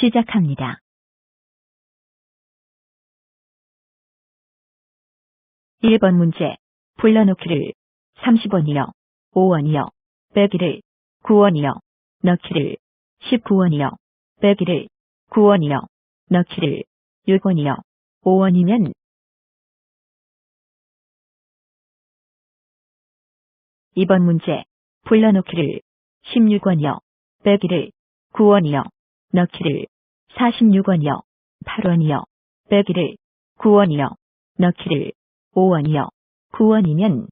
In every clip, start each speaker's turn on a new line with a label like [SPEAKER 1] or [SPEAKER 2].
[SPEAKER 1] 시작합니다. 1번 문제. 불러놓기를 30원이요. 5원이요. 빼기를 9원이요. 넣기를 19원이요. 빼기를 9원이요. 넣기를 6원이요. 5원이면 2번 문제. 불러놓기를 16원이요. 빼기를 9원이요. 넣기를 46원이요. 8원이요. 빼기를 9원이요. 넣기를 5원이요. 9원이면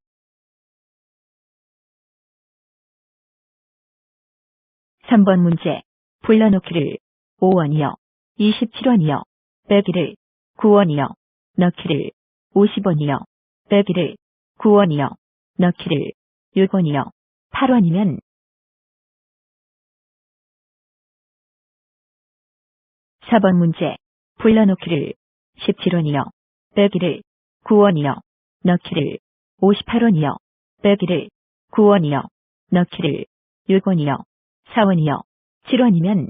[SPEAKER 1] 3번 문제. 불러놓기를 5원이요. 27원이요. 빼기를 9원이요. 넣기를 50원이요. 빼기를 9원이요. 넣기를 6원이요. 8원이면 4번 문제. 불러놓기를 17원이요. 빼기를 9원이요. 넣기를 58원이요. 빼기를 9원이요. 넣기를 6원이요. 4원이요. 7원이면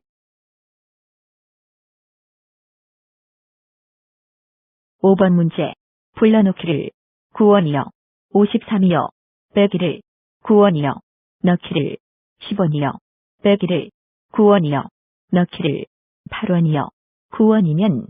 [SPEAKER 1] 5번 문제. 불러놓기를 9원이요. 53이요. 빼기를 9원이요. 넣기를 10원이요. 빼기를 9원이요. 넣기를 8원이요. 9원이면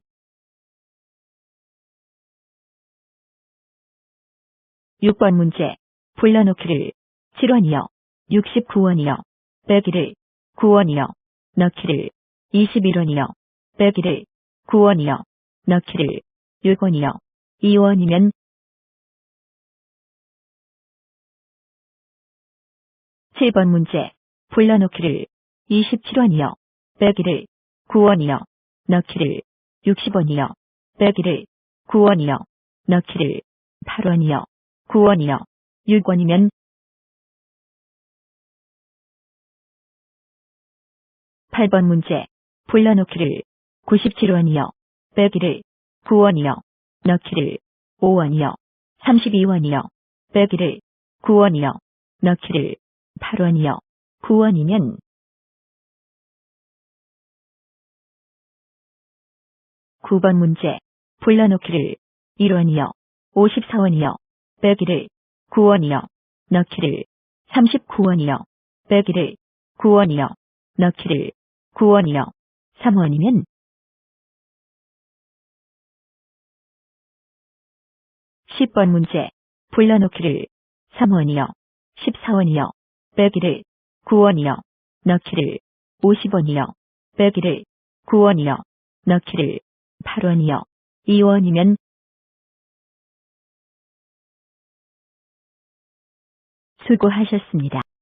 [SPEAKER 1] 6번 문제. 불러놓기를 7원이요. 69원이요. 빼기를 9원이요. 넣기를 21원이요. 빼기를 9원이요. 넣기를 6원이요. 2원이면 7번 문제. 불러놓기를 27원이요. 빼기를 9원이요. 넣기를 60원이요. 빼기를 9원이요. 넣기를 8원이요. 9원이요. 6원이면 8번 문제. 불러놓기를 97원이요. 빼기를 9원이요. 넣기를 5원이요. 32원이요. 빼기를 9원이요. 넣기를 8원이요. 9원이면 9번 문제. 불러놓기를 1원이요. 54원이요. 빼기를 9원이요. 넣기를 39원이요. 빼기를 9원이요. 넣기를 9원이요. 3원이면 10번 문제. 불러놓기를 3원이요. 14원이요. 빼기를 9원이요. 넣기를 50원이요. 빼기를 9원이요. 넣기를 8원이요. 2원이면 수고하셨습니다.